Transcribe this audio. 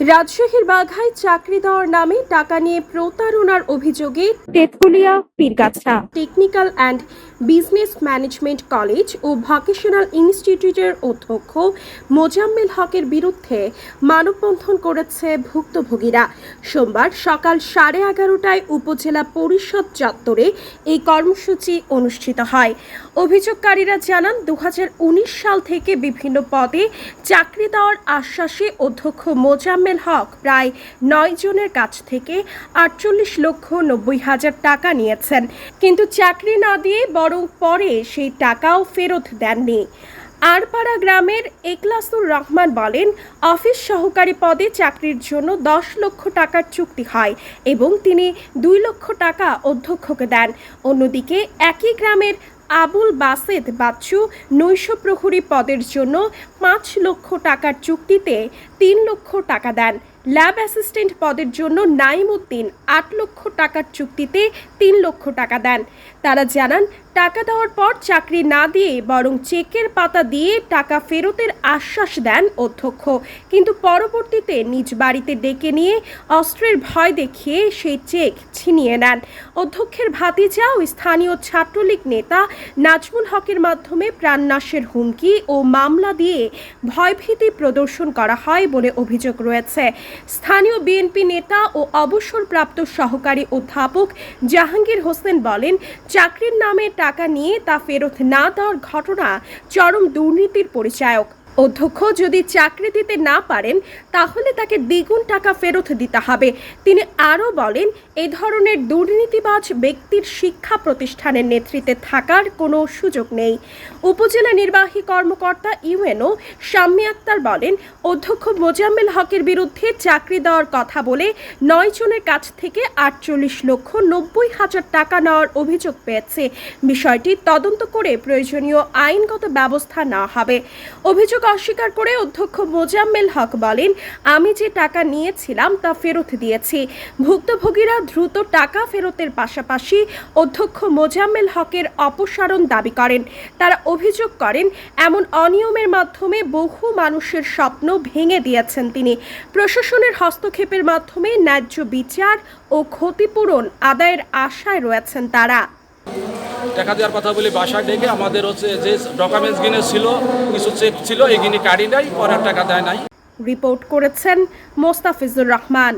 রাজশাহীর বাঘায় চাকরি দেওয়ার নামে টাকা নিয়ে প্রতারণার অভিযোগে Tetulia Pirgachha. Technical and business management college O vocational ইনস্টিটিউটের অধ্যক্ষ মোজাম্মেল হকের বিরুদ্ধে মানববন্ধন করেছে ভুক্তভোগীরা। সোমবার সকাল সাড়ে এগারোটায় উপজেলা পরিষদ চত্বরে এই কর্মসূচি অনুষ্ঠিত হয়। অভিযোগকারীরা জানান দু হাজার উনিশ সাল থেকে বিভিন্ন পদে চাকরি দেওয়ার আশ্বাসে অধ্যক্ষ মোজাম্মেল হক প্রায় নয় জনের কাছ থেকে আটচল্লিশ লক্ষ নব্বই হাজার টাকা নিয়েছেন। কিন্তু চাকরি না দিয়ে বরং পরে সেই টাকাও ফেরত দেননি। আরপাড়া গ্রামের একলাসুর রহমান বলেন, অফিস সহকারী পদে চাকরির জন্য দশ লক্ষ টাকার চুক্তি হয় এবং তিনি দুই লক্ষ টাকা অধ্যক্ষকে দেন। অন্যদিকে একই গ্রামের আবুল বাসেদ বাচ্চু নৈশ প্রহরী পদের জন্য পাঁচ লক্ষ টাকার চুক্তিতে তিন লক্ষ টাকা দেন। ল্যাব অ্যাসিস্ট্যান্ট পদের জন্য নাইম উদ্দিন আট লক্ষ টাকার চুক্তিতে তিন লক্ষ টাকা দেন। তারা জানান, টাকা দেওয়ার পর চাকরি না দিয়ে বরং চেকের পাতা দিয়ে টাকা ফেরতের আশ্বাস দেন অধ্যক্ষ। কিন্তু পরবর্তীতে নিজ বাড়িতে ডেকে নিয়ে অস্ত্রের ভয় দেখিয়ে সেই চেক ছিনিয়ে নেন। অধ্যক্ষের ভাতিজা ও স্থানীয় ছাত্রলীগ নেতা নাজমুল হকের মাধ্যমে প্রাণনাশের হুমকি ও মামলা দিয়ে ভয়ভীতি প্রদর্শন করা হয় বলে অভিযোগ রয়েছে। স্থানীয় বিএনপি নেতা ও অবসরপ্রাপ্ত সহকারী অধ্যাপক জাহাঙ্গীর হোসেন বলেন, চাকরির নামে টাকা নিয়ে তা ফেরত না দেওয়ার ঘটনা চরম দুর্নীতির পরিচায়ক। অধ্যক্ষ যদি চাকরি দিতে না পারেন, তাহলে তাকে দ্বিগুণ টাকা ফেরত দিতে হবে। তিনি আরও বলেন, এই ধরনের দুর্নীতিবাজ ব্যক্তির শিক্ষা প্রতিষ্ঠানের নেতৃত্বে থাকার কোনো সুযোগ নেই। উপজেলা নির্বাহী কর্মকর্তা ইউএনও শাম্মী আক্তার বলেন, অধ্যক্ষ মোজাম্মেল হকের বিরুদ্ধে চাকরি দেওয়ার কথা বলে নয় জনের কাছ থেকে আটচল্লিশ লক্ষ নব্বই হাজার টাকা নেওয়ার অভিযোগ পেয়েছে। বিষয়টি তদন্ত করে প্রয়োজনীয় আইনগত ব্যবস্থা নেওয়া হবে। অভিযোগ অস্বীকার করে অধ্যক্ষ মোজাম্মেল হক বলেন, আমি যে টাকা নিয়েছিলাম তা ফেরত দিয়েছি। ভুক্তভোগীরা দ্রুত টাকা ফেরতের পাশাপাশি অধ্যক্ষ মোজাম্মেল হকের অপসারণ দাবি করেন। তারা অভিযোগ করেন, এমন অনিয়মের মাধ্যমে বহু মানুষের স্বপ্ন ভেঙে দিয়েছেন তিনি। প্রশাসনের হস্তক্ষেপের মাধ্যমে ন্যায্য বিচার ও ক্ষতিপূরণ আদায়ের আশায় রয়েছেন তারা। টাকা দেওয়ার কথা বলি বাসা ডেকে আমাদের হচ্ছে যে ডকুমেন্টস গিনে ছিল, কিছু চেক ছিল, এই গিনি কাটি নাই, পরে টাকা দেয় নাই। রিপোর্ট করেছেন মোস্তাফিজুর রহমান।